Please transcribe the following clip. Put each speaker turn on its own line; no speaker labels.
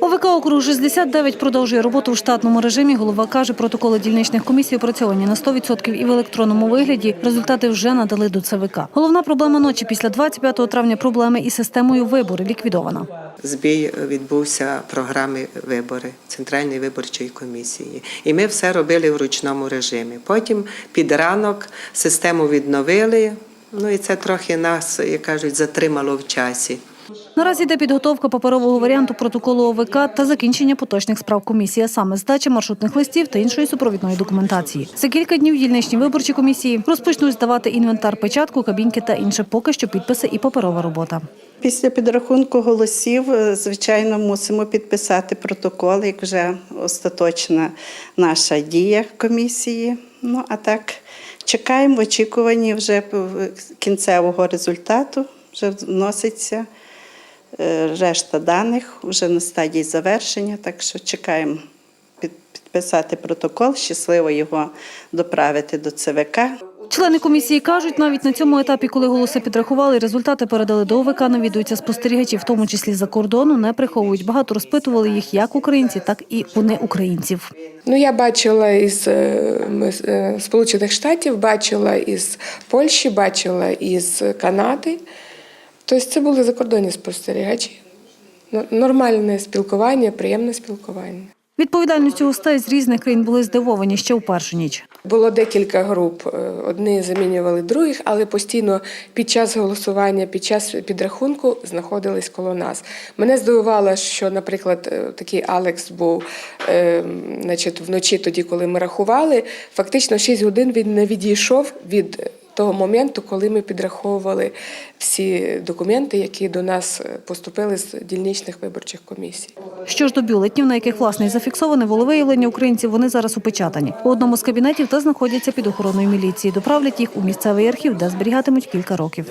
ОВК округ 69 продовжує роботу в штатному режимі. Голова каже, протоколи дільничних комісій опрацьовані на 100% і в електронному вигляді. Результати вже надали до ЦВК. Головна проблема ночі після 25 травня проблеми із системою вибори ліквідована.
Збій відбувся програми вибори Центральної виборчої комісії. І ми все робили в ручному режимі. Потім під ранок систему відновили. Ну і це трохи нас, як кажуть, затримало в часі.
Наразі йде підготовка паперового варіанту протоколу ОВК та закінчення поточних справ комісії, саме здача маршрутних листів та іншої супровідної документації. За кілька днів дільничні виборчі комісії розпочнуть здавати інвентар печатку, кабінки та інше поки що підписи і паперова робота.
Після підрахунку голосів, е, звичайно, мусимо підписати протокол, як вже остаточна наша дія комісії. Ну а так чекаємо в очікуванні вже кінцевого результату. Вже вноситься решта даних вже на стадії завершення. Так що чекаємо під- підписати протокол, щасливо його доправити до ЦВК.
Члени комісії кажуть, навіть на цьому етапі, коли голоси підрахували, результати передали до ОВК, навідуються спостерігачі, в тому числі за кордону, не приховують. Багато розпитували їх як українці, так і у неукраїнців.
Ну, я бачила із е, е, Сполучених Штатів, бачила із Польщі, бачила із Канади. Тобто це були закордонні спостерігачі. Нормальне спілкування, приємне спілкування.
Відповідальністю гостей з різних країн були здивовані ще у першу ніч.
Було декілька груп. е, Одні замінювали других, але постійно під час голосування, під час підрахунку знаходились коло нас. Мене здивувало, що, наприклад, е, такий Алекс був е, значить, вночі, тоді, коли ми рахували, фактично 6 годин він не відійшов від того моменту, коли ми підраховували всі документи, які до нас е, поступили з дільничних виборчих комісій.
Що ж до бюлетнів, на яких власне і зафіксоване волевиявлення українців, вони зараз упечатані. У одному з кабінетів та знаходяться під охороною міліції. Доправлять їх у місцевий архів, де зберігатимуть кілька років.